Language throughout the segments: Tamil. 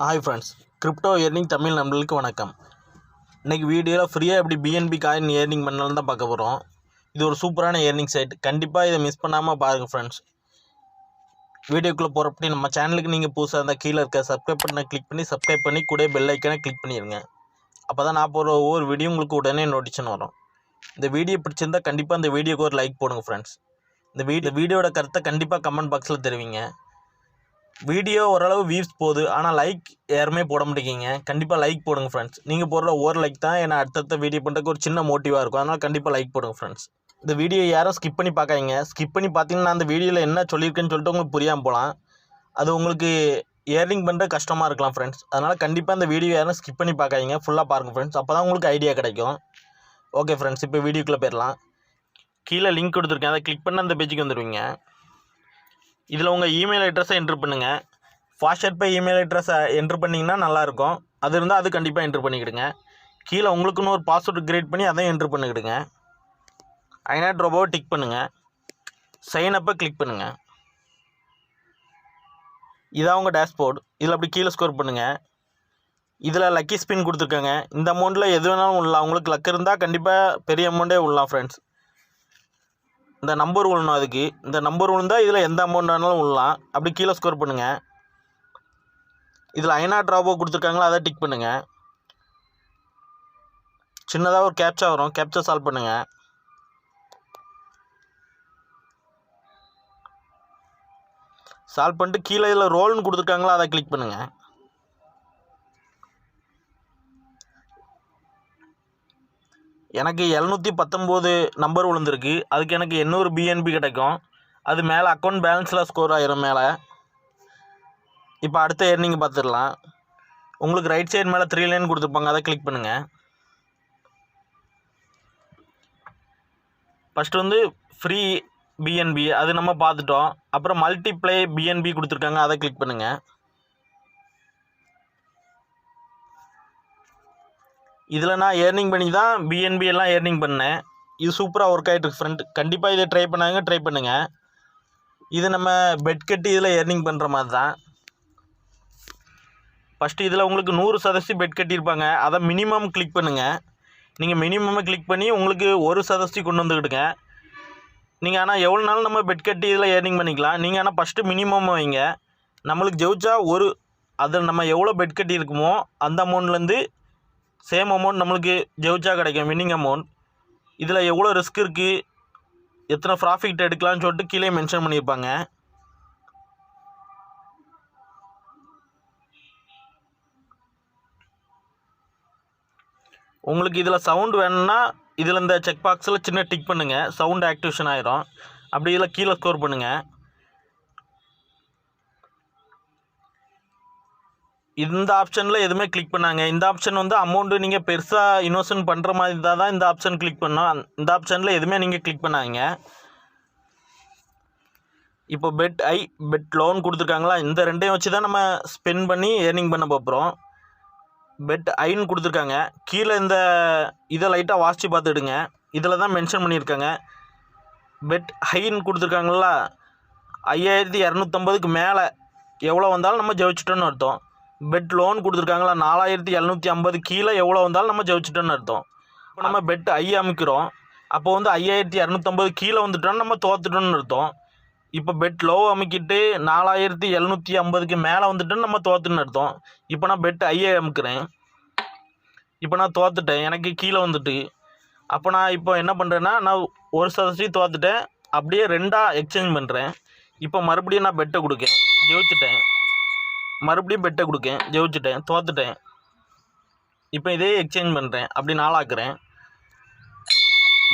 Hi friends crypto earning Tamil நம்மளுக்கு வணக்கம். இன்றைக்கி வீடியோவில் ஃப்ரீயாக எப்படி பிஎன்பி காயின் ஏர்னிங் பண்ணலாம் தான் பார்க்க போகிறோம் இது ஒரு சூப்பரான ஏர்னிங் சைட் கண்டிப்பாக இதை மிஸ் பண்ணாமல் பாருங்கள் ஃப்ரெண்ட்ஸ் வீடியோக்குள்ளே போகிறப்படி நம்ம சேனலுக்கு நீங்கள் புதுசாக இருந்தால் கீழே இருக்க சப்ஸ்கிரைப் பண்ண கிளிக் பண்ணி சப்ஸ்கிரைப் பண்ணி கூட பெல் ஐக்கனை கிளிக் பண்ணிடுங்க அப்போ தான் நான் போகிற ஒவ்வொரு வீடியோ உங்களுக்கு உடனே நோட்டிஷன் வரும். இந்த வீடியோ பிடிச்சிருந்தா கண்டிப்பாக இந்த வீடியோக்கு ஒரு லைக் போடுங்க ஃப்ரெண்ட்ஸ் இந்த வீடியோ வீடியோட கருத்தை கண்டிப்பாக கமெண்ட் பாக்ஸில் தெரிவிங்க. வீடியோ ஓரளவு வியூஸ் போகுது. ஆனால் லைக் யாருமே போட மாட்டேங்கிங்க கண்டிப்பாக லைக் போடுங்க ஃப்ரெண்ட்ஸ் நீங்கள் போடுற ஒரு லைக் தான் ஏன்னா அடுத்தடுத்த வீடியோ பண்ணுறதுக்கு ஒரு சின்ன மோட்டிவாக இருக்கும். அதனால் கண்டிப்பாக லைக் போடுங்க ஃப்ரெண்ட்ஸ் இந்த வீடியோ யாரும் ஸ்கிப் பண்ணி பார்க்காதீங்க. ஸ்கிப் பண்ணி பார்த்தீங்கன்னா அந்த வீடியோவில் என்ன சொல்லியிருக்கேன்னு சொல்லிட்டு உங்களுக்கு புரியாமல் போகலாம். அது உங்களுக்கு ஏர்னிங் பண்ணுற கஷ்டமாக இருக்கலாம் ஃப்ரெண்ட்ஸ் அதனால் கண்டிப்பாக இந்த வீடியோ யாரும் ஸ்கிப் பண்ணி பார்க்காதீங்க. ஃபுல்லாக பாருங்கள் ஃப்ரெண்ட்ஸ் அப்போ தான் உங்களுக்கு ஐடியா கிடைக்கும். ஓகே ஃப்ரெண்ட்ஸ் இப்போ வீடியோக்குள்ளே போயிடலாம். கீழே லிங்க் கொடுத்துருக்கேன். அதை கிளிக் பண்ண அந்த பேஜுக்கு வந்துடுவீங்க இதில் உங்கள் இமெயில் அட்ரஸை என்ட்ரு பண்ணுங்கள் ஃபாஸ்ட் பை இமெயில் அட்ரஸை என்ட்ரு பண்ணிங்கன்னா நல்லாயிருக்கும். அது இருந்தால் அது கண்டிப்பாக என்ட்ரு பண்ணிக்கிடுங்க. கீழே உங்களுக்குன்னு ஒரு பாஸ்வேர்டு கிரியேட் பண்ணி அதையும் என்ட்ரு பண்ணிக்கிடுங்க. ஐநாட் ரோபோவை டிக் பண்ணுங்கள் சைன் அப்பை கிளிக் பண்ணுங்கள் இதான் உங்கள் டேஷ்போர்டு இதில் அப்படி கீழே ஸ்கோர் பண்ணுங்கள் இதில் லக்கி ஸ்பின் கொடுத்துருக்காங்க. இந்த அமௌண்ட்டில் எது வேணாலும் விடலாம் உங்களுக்கு லக் இருந்தால் கண்டிப்பாக பெரிய அமௌண்ட்டே விடலாம் ஃப்ரெண்ட்ஸ் இந்த நம்பர் விழணும் அதுக்கு. இந்த நம்பர் விழுந்தா இதில் எந்த அமௌண்ட் வேணாலும் விழலாம் அப்படி கீழே ஸ்கோர் பண்ணுங்கள் இதில் ஐநா ட்ராபோ கொடுத்துருக்காங்களோ அதை டிக் பண்ணுங்கள் சின்னதாக ஒரு கேப்சா வரும். கேப்சா சால்வ் பண்ணுங்கள் சால்வ் பண்ணிட்டு கீழே இதில் ரோல்னு கொடுத்துருக்காங்களோ அதை கிளிக் பண்ணுங்கள் எனக்கு எழுநூற்றி பத்தொம்போது நம்பர் விழுந்திருக்கு. அதுக்கு எனக்கு எண்ணூறு பிஎன்பி கிடைக்கும். அது மேலே அக்கௌண்ட் பேலன்ஸில் ஸ்கோர் ஆயிரும் மேலே. இப்போ அடுத்த ஏர்னிங் பார்த்துடலாம் உங்களுக்கு ரைட் சைடு மேலே த்ரீ லைன் கொடுத்துருப்பாங்க. அதை கிளிக் பண்ணுங்கள் ஃபஸ்ட்டு வந்து ஃப்ரீ பிஎன்பி அது நம்ம பார்த்துட்டோம். அப்புறம் மல்டிப்ளை பிஎன்பி கொடுத்துருக்காங்க. அதை கிளிக் பண்ணுங்கள் இதில் நான் ஏர்னிங் பண்ணி தான் பிஎன்பி எல்லாம் ஏர்னிங் பண்ணேன். இது சூப்பராக ஒர்க் ஆகிட்டு இருக்கு ஃப்ரெண்ட் கண்டிப்பாக இதை ட்ரை பண்ணாங்க ட்ரை பண்ணுங்கள் இது நம்ம பெட் கட்டி இதில் ஏர்னிங் பண்ணுற மாதிரி தான். ஃபஸ்ட்டு இதில் உங்களுக்கு நூறு சதஸ்தி பெட் கட்டியிருப்பாங்க. அதை மினிமம் கிளிக் பண்ணுங்கள் நீங்கள் மினிமம் கிளிக் பண்ணி உங்களுக்கு ஒரு சதஸ்தி கொண்டு வந்துக்கிடுங்க. நீங்கள் ஆனால் எவ்வளோ நாள் நம்ம பெட் கட்டி இதில் ஏர்னிங் பண்ணிக்கலாம்? நீங்கள் ஆனால் ஃபஸ்ட்டு மினிமம் வைங்க. நம்மளுக்கு ஜெயிச்சா ஒரு அதில் நம்ம எவ்வளோ பெட் கட்டி இருக்குமோ அந்த அமௌண்ட்லேருந்து சேம் அமௌண்ட் நம்மளுக்கு ஜெயிச்சா கிடைக்கும் வின்னிங் அமௌண்ட் இதில் எவ்வளோ ரிஸ்க் இருக்குது எத்தனை ப்ராஃபிட் எடுக்கலாம்னு சொல்லிட்டு கீழே மென்ஷன் பண்ணியிருப்பாங்க. உங்களுக்கு இதில் சவுண்ட் வேணும்னா இதில் இந்த செக் பாக்ஸில் சின்ன டிக் பண்ணுங்கள் சவுண்ட் ஆக்டிவேஷன் ஆயிரும். அப்படி இதில் கீழே ஸ்கோர் பண்ணுங்கள் இந்த ஆப்ஷனில் எதுவுமே கிளிக் பண்ணாங்க. இந்த ஆப்ஷன் வந்து அமௌண்ட்டு நீங்கள் பெருசாக இன்வெஸ்ட்மெண்ட் பண்ணுற மாதிரி இருந்தால் தான் இந்த ஆப்ஷன் கிளிக் பண்ணோம் அந்த- இந்த ஆப்ஷனில் எதுவுமே நீங்கள் கிளிக் பண்ணாங்க இப்போ பெட் ஐ பெட் லோன் கொடுத்துருக்காங்களா? இந்த ரெண்டையும் வச்சு தான் நம்ம ஸ்பெண்ட் பண்ணி ஏர்னிங் பண்ண போகிறோம் பெட் ஐன்னு கொடுத்துருக்காங்க. கீழே இந்த இதை லைட்டாக வாசித்து பார்த்துடுங்க. இதில் தான் மென்ஷன் பண்ணியிருக்காங்க. பெட் ஹைன்னு கொடுத்துருக்காங்களா? ஐயாயிரத்தி இரநூத்தம்பதுக்கு மேலே எவ்வளோ வந்தாலும் நம்ம ஜெயிச்சிட்டோன்னு அர்த்தம். பெட் லோன் கொடுத்துருக்காங்களா? நாலாயிரத்தி எழுநூற்றி ஐம்பது கீழே எவ்வளோ வந்தாலும் நம்ம ஜெயிச்சிட்டோன்னு அர்த்தம். இப்போ நம்ம பெட் ஐ அமைக்கிறோம். அப்போ வந்து ஐயாயிரத்தி இரநூத்தம்பது கீழே வந்துட்டோம்னா நம்ம தோத்துட்டோம்னு அர்த்தம். இப்போ பெட் லோ அமைக்கிட்டு நாலாயிரத்தி எழுநூற்றி ஐம்பதுக்கு மேலே வந்துட்டோன்னு நம்ம தோத்துன்னு அர்த்தம். இப்போ நான் பெட் ஐயை அமுக்கிறேன். இப்போ நான் தோத்துட்டேன். எனக்கு கீழே வந்துட்டு. அப்போ நான் இப்போ என்ன பண்ணுறேன்னா நான் ஒரு சதவீதம் தோத்துட்டேன். அப்படியே ரெண்டாக எக்ஸ்சேஞ்ச் பண்ணுறேன் இப்போ மறுபடியும் நான் பெட்டை கொடுக்கேன். ஜெயிச்சிட்டேன். மறுபடியும் பெட்டை கொடுக்கேன் ஜெயிச்சிட்டேன் தோத்துட்டேன். இப்போ இதே எக்ஸ்சேஞ்ச் பண்ணுறேன் அப்படி நாளாக்குறேன்.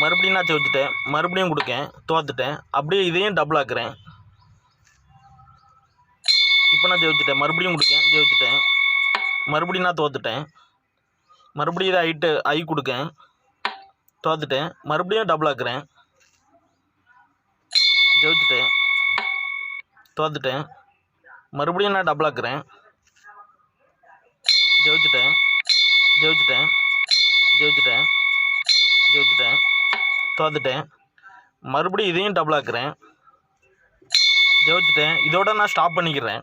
மறுபடியும் நான் ஜெயிச்சிட்டேன் மறுபடியும் கொடுக்கேன் தோத்துட்டேன் அப்படியே இதையும் டபுள் ஆக்குறேன். இப்போ நான் ஜெயிச்சிட்டேன் மறுபடியும் கொடுக்கேன் ஜெயிச்சிட்டேன். மறுபடியும் நான் தோத்துட்டேன் மறுபடியும் இதை ஐட்டு ஐ கொடுக்கேன் தோத்துட்டேன் மறுபடியும் டபுள் ஆக்குறேன். ஜெயிச்சிட்டேன் தோத்துட்டேன். மறுபடியும் நான் டபுள் ஆக்குறேன். ஜெயிச்சிட்டேன். ஜெயிச்சிட்டேன். ஜெயிச்சிட்டேன். ஜெயிச்சிட்டேன். தோத்துட்டேன். மறுபடியும் இதையும் டபுள் ஆக்குறேன். ஜெயிச்சிட்டேன். இதோட நான் ஸ்டாப் பண்ணிக்கிறேன்.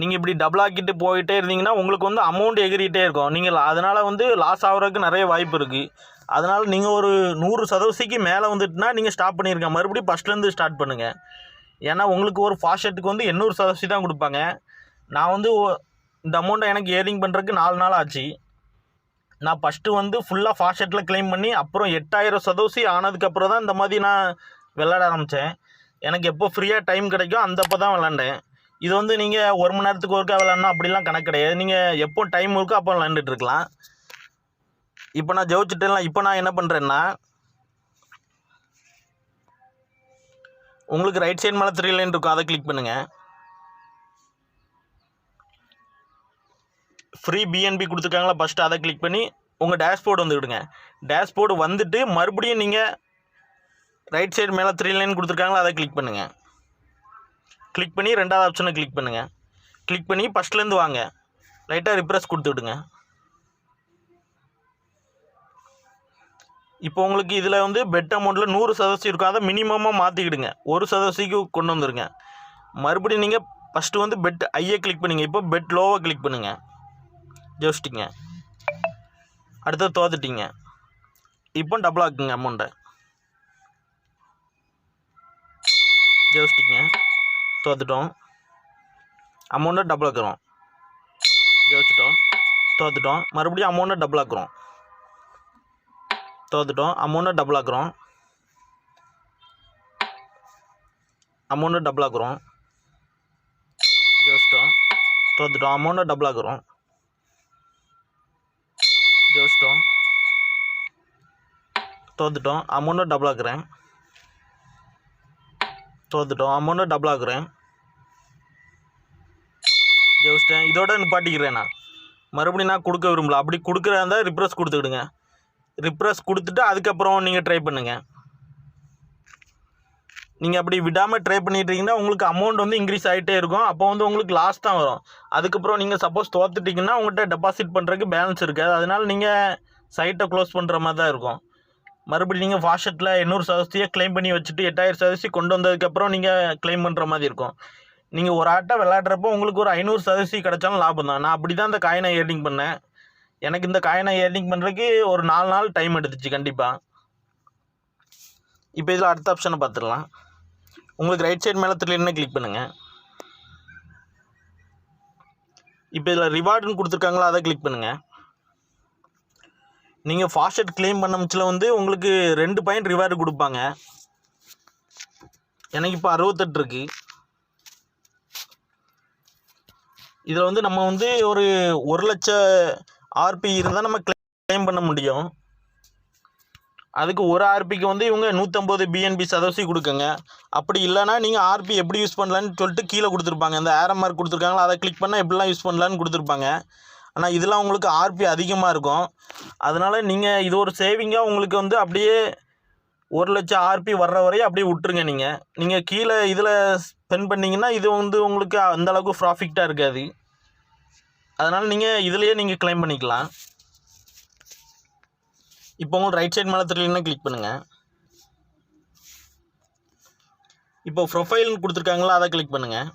நீங்கள் இப்படி டபுள் ஆக்கிட்டு போயிட்டே இருந்தீங்கன்னா உங்களுக்கு வந்து அமௌண்ட் எகிரிகிட்டே இருக்கும். நீங்கள் அதனால் வந்து லாஸ் ஆகிறதுக்கு நிறைய வாய்ப்பு இருக்குது அதனால் நீங்கள் ஒரு நூறு சதவீதத்துக்கு மேலே வந்துட்டுனா நீங்கள் ஸ்டாப் பண்ணியிருக்கேன் மறுபடியும் ஃபஸ்ட்லேருந்து ஸ்டார்ட் பண்ணுங்கள் ஏன்னா உங்களுக்கு ஒரு ஃபாஸ்டெட்டுக்கு வந்து எண்ணூறு சதவீதம் தான் கொடுப்பாங்க. நான் வந்து இந்த அமௌண்ட்டை எனக்கு ஏர்னிங் பண்ணுறதுக்கு நாலு நாள் ஆச்சு. நான் ஃபஸ்ட்டு வந்து ஃபுல்லாக ஃபாஸ்டெட்டில் கிளைம் பண்ணி அப்புறம் எட்டாயிரம் சதவசி ஆனதுக்கப்புறம் தான் இந்த மாதிரி நான் விளாட ஆரம்பித்தேன் எனக்கு எப்போ ஃப்ரீயாக டைம் கிடைக்கும் அந்த அப்போ தான் விளாண்டேன் இது வந்து நீங்கள் ஒரு மணி நேரத்துக்கு ஒருக்கா விளாட்ணும் அப்படிலாம் கணக்கு கிடையாது. நீங்கள் எப்போ டைம் இருக்கோ அப்போ விளாண்டுட்டு இருக்கலாம். இப்போ நான் ஜெயிச்சிட்டேன் இப்போ நான் என்ன பண்ணுறேன்னா உங்களுக்கு ரைட் சைட் மேலே த்ரீ லைன் இருக்கும் அதை கிளிக் பண்ணுங்கள் ஃப்ரீ பிஎன்பி கொடுத்துருக்காங்களா ஃபஸ்ட்டு அதை கிளிக் பண்ணி உங்கள் டேஷ்போர்டு வந்துவிடுங்க டேஷ்போர்டு வந்துட்டு மறுபடியும் நீங்கள் ரைட் சைடு மேலே த்ரீ லைன் கொடுத்துருக்காங்களா அதை கிளிக் பண்ணுங்கள் கிளிக் பண்ணி ரெண்டாவது ஆப்ஷனை கிளிக் பண்ணுங்கள் கிளிக் பண்ணி ஃபஸ்ட்லேருந்து வாங்க. லைட்டாக ரிப்ரெஸ் கொடுத்து விடுங்க. இப்போ உங்களுக்கு இதில் வந்து பெட் அமௌண்ட்டில் நூறு சதவீதம் இருக்கும் அதை மினிமமாக மாற்றிக்கிடுங்க ஒரு சதவீதத்துக்கு கொண்டு வந்துடுங்க மறுபடியும் நீங்கள் ஃபஸ்ட்டு வந்து பெட் ஐயை கிளிக் பண்ணுங்கள் இப்போ பெட் லோவை கிளிக் பண்ணுங்கள் ஜோஸ்டிங்க அடுத்தது தோத்துட்டிங்க. இப்போ டபுள் ஆக்குங்க அமௌண்ட்டை ஜோஸ்டிங்க தோத்துட்டோம். அமௌண்ட்டை டபுள் ஆக்குறோம். ஜெயிச்சிட்டோம் தோத்துட்டோம். மறுபடியும் அமௌண்ட்டை டபுள் ஆக்குறோம். தோத்துட்டோம் அமௌண்ட்டை டபுள் ஆக்குறோம். அமௌண்ட்டை டபுள் ஆக்குறோம். ஜோஸ்ட்டோம் தோத்துட்டோம் அமௌண்ட்டை டபுள் ஆக்குறோம். ஜோஸ்ட்டோம் தோத்துட்டோம் அமௌண்ட்டை டபுள் ஆக்குறேன். தோத்துட்டோம் அமௌண்ட்டை டபுள் ஆக்குறேன். ஜெயிச்சிட்டேன். இதோட நிப்பாட்டிக்கிறேன் நான். மறுபடியும் நான் கொடுக்க விரும்பல. அப்படி கொடுக்குறதா இருந்தால் ரிப்ரெஸ் கொடுத்துக்கிடுங்க. ரிப்ரெஸ் கொடுத்துட்டு அதுக்கப்புறம் நீங்கள் ட்ரை பண்ணுங்கள் நீங்கள் அப்படி விடாமல் ட்ரை பண்ணிட்டீங்கன்னா உங்களுக்கு அமௌண்ட் வந்து இன்க்ரீஸ் ஆகிட்டே இருக்கும். அப்போ வந்து உங்களுக்கு லாஸ் தான் வரும். அதுக்கப்புறம் நீங்கள் சப்போஸ் தோத்துட்டிங்கன்னா உங்கள்கிட்ட டெபாசிட் பண்ணுறதுக்கு பேலன்ஸ் இருக்காது. அதனால் நீங்கள் சைட்டை க்ளோஸ் பண்ணுற மாதிரி தான் இருக்கும். மறுபடியும் நீங்கள் ஃபாஸ்ட்டில் எண்ணூறு சதவீதத்தையே க்ளைம் பண்ணி வச்சுட்டு எட்டாயிரம் சதவீதம் கொண்டு வந்ததுக்கப்புறம் நீங்கள் க்ளைம் பண்ணுற மாதிரி இருக்கும். நீங்கள் ஒரு ஆட்டை விளாட்றப்போ உங்களுக்கு ஒரு ஐநூறு சதவீதம் கிடச்சாலும் லாபம் தான். நான் அப்படி தான் அந்த காயினை ஏர்னிங் பண்ணேன். எனக்கு இந்த காயினை ஏர்னிங் பண்ணுறதுக்கு ஒரு நாலு நாள் டைம் எடுத்துச்சு கண்டிப்பாக இப்போ இதில் அடுத்த ஆப்ஷனை பார்த்துடலாம் உங்களுக்கு ரைட் சைடு மேலே தெரியலன்னு கிளிக் பண்ணுங்கள் இப்போ இதில் ரிவார்டுன்னு கொடுத்துருக்காங்களா அதை கிளிக் பண்ணுங்கள் நீங்கள் ஃபாஸ்டட் கிளைம் பண்ணமிச்சில் வந்து உங்களுக்கு ரெண்டு பாயிண்ட் ரிவார்டு கொடுப்பாங்க. எனக்கு இப்போ அறுபத்தெட்டு இருக்கு. இதில் வந்து நம்ம வந்து ஒரு ஒரு லட்சம் ஆர்பி இருந்தால் நம்ம கிளைம் பண்ண முடியும். அதுக்கு ஒரு ஆர்பிக்கு வந்து இவங்க நூற்றம்பது பிஎன்பி சதவசி கொடுக்குங்க. அப்படி இல்லைன்னா நீங்கள் ஆர்பி எப்படி யூஸ் பண்ணலான்னு சொல்லிட்டு கீழே கொடுத்துருப்பாங்க. இந்த ஆரம் மார்க் கொடுத்துருக்காங்களா அதை கிளிக் பண்ணால் எப்படிலாம் யூஸ் பண்ணலான்னு கொடுத்துருப்பாங்க. ஆனால் இதெல்லாம் உங்களுக்கு ஆர்பி அதிகமாக இருக்கும். அதனால் நீங்கள் இது ஒரு சேவிங்காக உங்களுக்கு வந்து அப்படியே ஒரு லட்சம் ஆர்பி வர்ற வரையும் அப்படியே விட்டுருங்க நீங்கள் நீங்கள் கீழே இதில் ஸ்பெண்ட் பண்ணிங்கன்னா இது வந்து உங்களுக்கு அந்தளவுக்கு ப்ராஃபிட்டாக இருக்காது. அதனால் நீங்கள் இதுலேயே நீங்கள் கிளைம் பண்ணிக்கலாம். இப்போ உங்களுக்கு ரைட் சைடு மேலே தெரியலன்னா கிளிக் பண்ணுங்கள் இப்போ ப்ரொஃபைல்னு கொடுத்துருக்காங்களா அதை கிளிக் பண்ணுங்கள்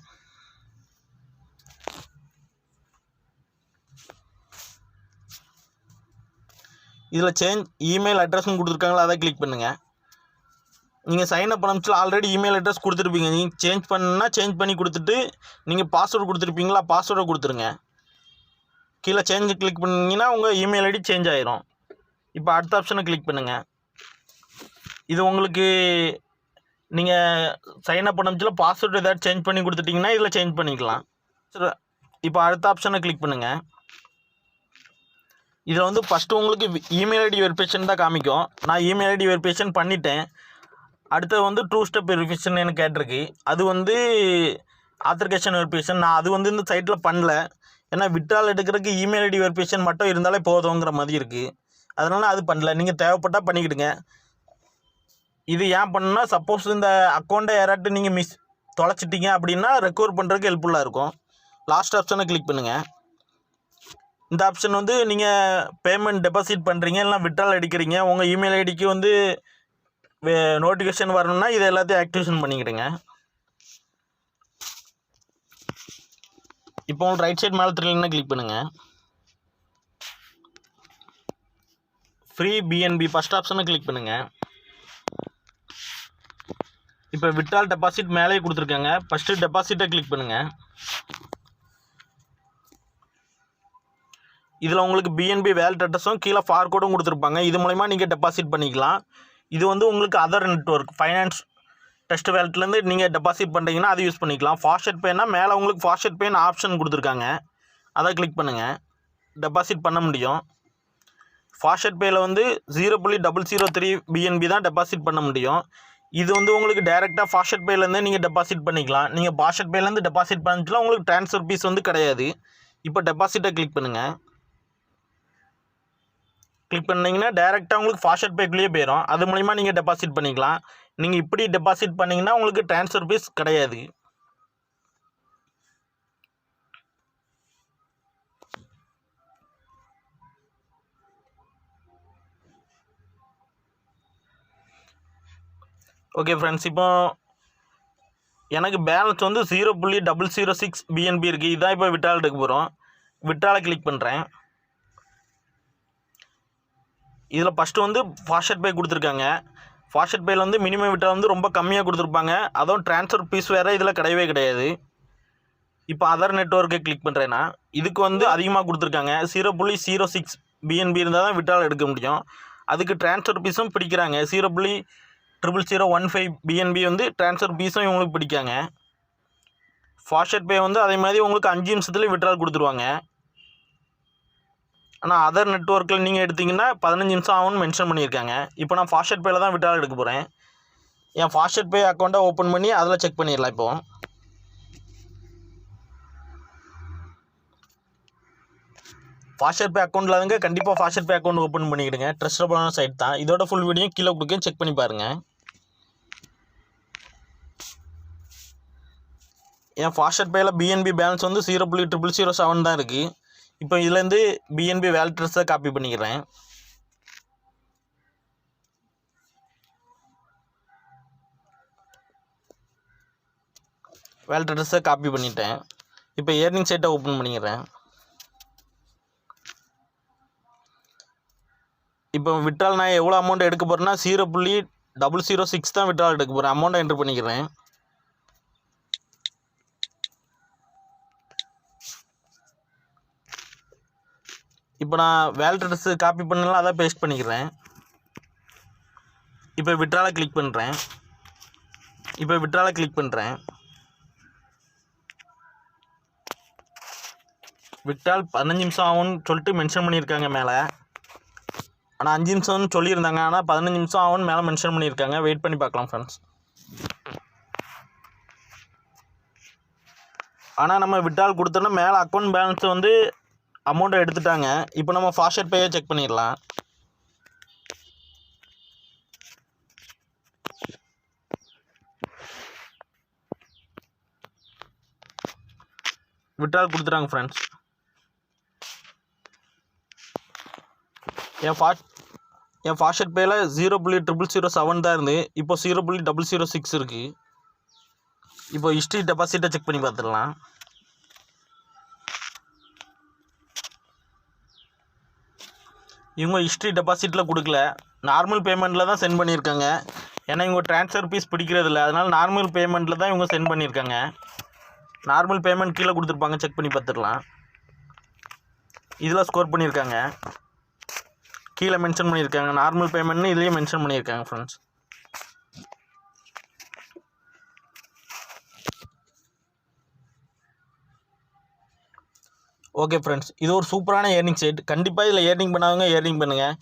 இதில் சேஞ்ச் இமெயில் அட்ரஸ்னு கொடுத்துருக்காங்களா அதை கிளிக் பண்ணுங்கள் நீங்கள் சைன் அப் பண்ணமிச்சில் ஆல்ரெடி இமெயில் அட்ரஸ் கொடுத்துருப்பீங்க. நீங்கள் சேஞ்ச் பண்ணால் சேஞ்ச் பண்ணி கொடுத்துட்டு நீங்கள் பாஸ்வேர்டு கொடுத்துருப்பீங்களா பாஸ்வேர்டை கொடுத்துருங்க. கீழே சேஞ்சு கிளிக் பண்ணிங்கன்னா உங்கள் இமெயில் ஐடி சேஞ்ச் ஆயிரும். இப்போ அடுத்த ஆப்ஷனை கிளிக் பண்ணுங்கள் இது உங்களுக்கு நீங்கள் சைன் அப் பண்ணமிச்சில் பாஸ்வேர்டு ஏதாவது சேஞ்ச் பண்ணி கொடுத்துட்டிங்கன்னா இதில் சேஞ்ச் பண்ணிக்கலாம். சரி இப்போ அடுத்த ஆப்ஷனை கிளிக் பண்ணுங்கள் இதில் வந்து ஃபஸ்ட்டு உங்களுக்கு இமெயில் ஐடி வெரிஃபிகேஷன் தான் காமிக்கும். நான் இமெயில் ஐடி வெரிஃபிகேஷன் பண்ணிட்டேன். அடுத்தது வந்து டூ ஸ்டெப் வெரிஃபிகேஷன் எனக்கு கேட்டிருக்கு. அது வந்து ஆத்தரிகேஷன் வெரிஃபிகேஷன் நான் அது வந்து இந்த சைட்டில் பண்ணல. ஏன்னா விட்ரால் எடுக்கிறதுக்கு இமெயில் ஐடி வெரிஃபிகேஷன் மட்டும் இருந்தாலே போதுங்கிற மாதிரி இருக்குது அதனால் அது பண்ணல. நீங்கள் தேவைப்பட்டால் பண்ணிக்கிடுங்க. இது ஏன் பண்ணுன்னா சப்போஸ் இந்த அக்கௌண்ட்டை யாராட்டும் நீங்கள் மிஸ் தொலைச்சிட்டிங்க அப்படின்னா ரெக்கவர் பண்ணுறதுக்கு ஹெல்ப்ஃபுல்லாக இருக்கும். லாஸ்ட் ஆப்ஷனை கிளிக் பண்ணுங்கள் இந்த ஆப்ஷன் வந்து நீங்கள் பேமெண்ட் டெபாசிட் பண்ணுறீங்க இல்லைனா விட்ரால் அடிக்கிறீங்க உங்கள் இமெயில் ஐடிக்கு வந்து நோட்டிஃபிகேஷன் வரணும்னா இதை எல்லாத்தையும் ஆக்டிவேஷன் பண்ணிக்கிடுங்க. இப்போ உங்களுக்கு ரைட் சைடு மேலே தெரியலன்னா கிளிக் பண்ணுங்கள் ஃப்ரீ பிஎன்பி ஃபஸ்ட் ஆப்ஷனை கிளிக் பண்ணுங்கள் இப்போ விட்டால் டெபாசிட் மேலேயே கொடுத்துருக்காங்க. ஃபஸ்ட்டு டெபாசிட்டை கிளிக் பண்ணுங்கள் இதில் உங்களுக்கு பிஎன்பி வேல்ட் அட்ரஸும் கீழே ஃபார் கோடும் கொடுத்துருப்பாங்க. இது மூலயமா நீங்கள் டெபாசிட் பண்ணிக்கலாம். இது வந்து உங்களுக்கு அதர் நெட்ஒர்க் ஃபைனான்ஸ் டெஸ்ட் வேலட்லேருந்து நீங்கள் டெபாசிட் பண்ணுறீங்கன்னா அதை யூஸ் பண்ணிக்கலாம். ஃபாஸ்ட் பேனா மேலே உங்களுக்கு ஃபாஸ்ட் பேன் ஆப்ஷன் கொடுத்துருக்காங்க. அதை கிளிக் பண்ணுங்கள் டெபாசிட் பண்ண முடியும். ஃபாஸ்ட் பேயில் வந்து ஜீரோ புள்ளி டபுள் ஜீரோ த்ரீ பிஎன்பி தான் டெபாசிட் பண்ண முடியும். இது வந்து உங்களுக்கு டைரெக்டாக ஃபாஸ்ட் பேலேருந்தே நீங்கள் டெபாசிட் பண்ணிக்கலாம். நீங்கள் ஃபாஸ்ட் பேலேருந்து டெபாசிட் பண்ணிச்சுலாம் உங்களுக்கு ட்ரான்ஸ்ஃபர் ஃபீஸ் வந்து கிடையாது. இப்போ டெபாசிட்டை கிளிக் பண்ணுங்கள் கிளிக் பண்ணிங்கன்னா டேரெக்டாக உங்களுக்கு ஃபாஸ்ட் பேக்குள்ளேயே போயிடும் அது மூலிமா நீங்கள் டெபாசிட் பண்ணிக்கலாம். நீங்கள் இப்படி டெபாசிட் பண்ணிங்கன்னா உங்களுக்கு ட்ரான்ஸ்ஃபர் ஃபீஸ் கிடையாது. ஓகே ஃப்ரெண்ட்ஸ் இப்போ எனக்கு பேலன்ஸ் வந்து ஜீரோ புள்ளி டபுள் ஜீரோ சிக்ஸ் பிஎன்பி இருக்குது இதான் இப்போ விட்டாலுக்கு எடுக்க போகிறோம் விட்டாலை கிளிக் பண்ணுறேன் இதில் ஃபஸ்ட்டு வந்து ஃபாஸ்ட் பே கொடுத்துருக்காங்க. ஃபாஸ்ட் பேயில் வந்து மினிமம் விட்டால் வந்து ரொம்ப கம்மியாக கொடுத்துருப்பாங்க. அதுவும் ட்ரான்ஸ்ஃபர் ஃபீஸ் வேறு இதில் கிடையவே கிடையாது. இப்போ அதர் நெட்ஒர்க்கை கிளிக் பண்ணுறேன்னா இதுக்கு வந்து அதிகமாக கொடுத்துருக்காங்க. ஜீரோ புள்ளி ஜீரோ சிக்ஸ் பிஎன்பி இருந்தால் தான் விட்டால் எடுக்க முடியும். அதுக்கு ட்ரான்ஸ்ஃபர் ஃபீஸும் பிடிக்கிறாங்க. ஜீரோ புள்ளி triple zero one five BNB வந்து ட்ரான்ஸ்ஃபர் ஃபீஸும் இவங்களுக்கு பிடிக்காங்க. ஃபாஸ்ட் பே வந்து அதே மாதிரி உங்களுக்கு அஞ்சு நிமிஷத்துலேயே விட்ரால் கொடுத்துருவாங்க. ஆனால் அதர் நெட்ஒர்க்கில் நீங்கள் எடுத்தீங்கன்னா பதினஞ்சு நிமிஷம் ஆகும்னு மென்ஷன் பண்ணியிருக்காங்க. இப்போ நான் ஃபாஸ்ட் பேயில் தான் விட்டால் எடுக்க போகிறேன் என் ஃபாஸ்ட் பே அக்கௌண்ட்டை ஓப்பன் பண்ணி அதில் செக் பண்ணிடலாம் இப்போ. ஃபாஸ்ட் பே அக்கௌண்ட்டில் தாங்க கண்டிப்பாக ஃபாஸ்ட் பே அக்கௌண்ட் ஓப்பன் பண்ணிக்கிடுங்க. ட்ரஸ்டபுளான சைட் தான். இதோட ஃபுல் வீடியோ கீழே கொடுக்க செக் பண்ணி பாருங்கள் என் ஃபாஸ்ட் பேயில் பிஎன்பி பேலன்ஸ் வந்து ஜீரோ புள்ளி ட்ரிபிள் ஜீரோ செவன் தான் இருக்குது இப்போ இதுலேருந்து பிஎன்பி வேல்ட்ரஸை காப்பி பண்ணிக்கிறேன். வேல்ட்ரஸை காப்பி பண்ணிட்டேன். இப்போ ஏர்னிங் சைட்டை ஓப்பன் பண்ணிக்கிறேன். இப்போ விட்ரால் நான் எவ்வளோ அமௌண்ட் எடுக்க போகிறேன்னா ஜீரோ புள்ளி டபுள் ஜீரோ சிக்ஸ் தான் விட்ரால் எடுக்க போகிறேன் அமௌண்ட்டை என்ட்ரு பண்ணிக்கிறேன். இப்போ நான் வேல்ட் காப்பி பண்ணலாம் அதான் பேஸ்ட் பண்ணிக்கிறேன். இப்போ விட்ராலை கிளிக் பண்ணுறேன் இப்போ விட்ராலை கிளிக் பண்ணுறேன் விட்டால் பதினஞ்சு நிமிஷம் ஆகும்னு சொல்லிட்டு மென்ஷன் பண்ணியிருக்காங்க மேலே. ஆனால் அஞ்சு நிமிஷம்னு சொல்லியிருந்தாங்க ஆனால் பதினஞ்சு நிமிஷம் ஆகும்னு மேலே மென்ஷன் பண்ணியிருக்காங்க. வெயிட் பண்ணி பார்க்கலாம் ஃப்ரெண்ட்ஸ் ஆனால் நம்ம விட்டால் கொடுத்தோன்னா மேலே அக்கௌண்ட் பேலன்ஸ் வந்து அமௌண்ட்டை எடுத்துட்டாங்க. இப்போ நம்ம ஃபாஸ்ட் பேயை செக் பண்ணிடலாம். விட்ரால் கொடுத்துட்டாங்க ஃப்ரெண்ட்ஸ் என் ஃபாஸ்ட் என் ஃபாஸ்ட் பேயில் ஜீரோ புள்ளி ட்ரிபிள் ஜீரோ செவன் தான் இருந்து இப்போ ஜீரோ புள்ளி டபுள் ஜீரோ சிக்ஸ் இருக்குது இப்போ ஹிஸ்ட்ரி டெபாசிட்டை செக் பண்ணி பார்த்துடலாம். இவங்க ஹிஸ்ட்ரி டெபாசிட்டில் கொடுக்கல. நார்மல் பேமெண்ட்டில் தான் சென்ட் பண்ணியிருக்காங்க. ஏன்னா இவங்க ட்ரான்ஸ்ஃபர் ஃபீஸ் பிடிக்கிறதில்ல. அதனால் நார்மல் பேமெண்ட்டில் தான் இவங்க சென்ட் பண்ணியிருக்காங்க. நார்மல் பேமெண்ட் கீழே கொடுத்துருப்பாங்க. செக் பண்ணி பார்த்துடலாம். இதில் ஸ்கோர் பண்ணியிருக்காங்க. கீழே மென்ஷன் பண்ணியிருக்காங்க. நார்மல் பேமெண்ட்னு இதுலேயே மென்ஷன் பண்ணியிருக்காங்க ஃப்ரெண்ட்ஸ் ஓகே ஃப்ரெண்ட்ஸ் இது ஒரு சூப்பரான ஏர்னிங் சைட் கண்டிப்பாக இதில் ஏர்னிங் பண்ணாதவங்க ஏர்னிங் பண்ணுங்கள்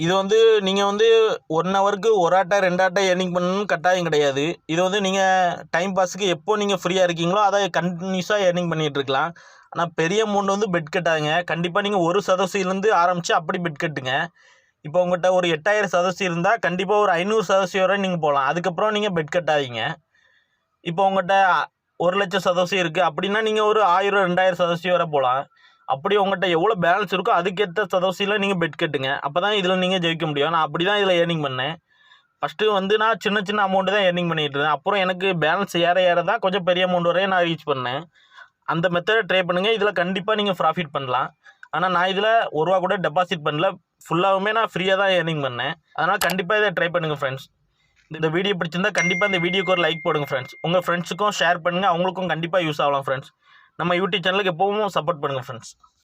இது வந்து நீங்கள் வந்து ஒன் ஹவருக்கு ஒரு ஆட்டை ரெண்டு ஆட்டை ஏர்னிங் பண்ணணும்னு கட்டாயம் கிடையாது. இது வந்து நீங்கள் டைம் பாஸுக்கு எப்போ நீங்கள் ஃப்ரீயாக இருக்கீங்களோ அதை கண்டினியூஸாக ஏர்னிங் பண்ணிகிட்டு இருக்கலாம். ஆனால் பெரிய அமௌண்ட் வந்து பெட் கட்டாதுங்க. கண்டிப்பாக நீங்கள் ஒரு சதவீதத்துலேருந்து ஆரம்பித்து அப்படி பெட் கட்டுங்க. இப்போ உங்கள்கிட்ட ஒரு எட்டாயிரம் சதவீதம் இருந்தால் கண்டிப்பாக ஒரு ஐநூறு சதவீதம் வரை நீங்கள் போகலாம். அதுக்கப்புறம் நீங்கள் பெட் கட்டாதீங்க. இப்போ உங்கள்கிட்ட ஒரு லட்சம் சதவீதம் இருக்குது அப்படின்னா நீங்கள் ஒரு ஆயிரம் ரெண்டாயிரம் சதவீதம் வரை போகலாம் அப்படி உங்கள்கிட்ட எவ்வளோ பேலன்ஸ் இருக்கோ அதுக்கேற்ற சதவீதம் நீங்கள் பெட் கட்டுங்க. அப்போ தான் இதில் நீங்கள் ஜெயிக்க முடியும். நான் அப்படி தான் இதில் ஏர்னிங் பண்ணேன். ஃபஸ்ட்டு வந்து நான் சின்ன சின்ன அமௌண்ட்டு தான் ஏர்னிங் பண்ணிகிட்டு இருந்தேன். அப்புறம் எனக்கு பேலன்ஸ் ஏற ஏற தான் கொஞ்சம் பெரிய அமௌண்ட் வரையும் நான் ரீச் பண்ணேன். அந்த மெத்தடை ட்ரை பண்ணுங்கள் இதில் கண்டிப்பாக நீங்கள் ப்ராஃபிட் பண்ணலாம். ஆனால் நான் இதில் ஒரு ரூபா கூட டெபாசிட் பண்ணல. ஃபுல்லாகவுமே நான் ஃப்ரீயாக தான் ஏர்னிங் பண்ணேன். அதனால் கண்டிப்பாக இதை ட்ரை பண்ணுங்கள் ஃப்ரெண்ட்ஸ் இந்த வீடியோ பிடிச்சிருந்தா கண்டிப்பாக இந்த வீடியோக்கு ஒரு லைக் போடுங்க ஃப்ரெண்ட்ஸ் உங்கள் ஃப்ரெண்ட்ஸுக்கும் ஷேர் பண்ணுங்கள் அவங்களுக்கும் கண்டிப்பாக யூஸ் ஆகலாம் ஃப்ரெண்ட்ஸ் நம்ம யூடியூப் சேனலுக்கு எப்பவும் சப்போர்ட் பண்ணுங்கள் ஃப்ரெண்ட்ஸ்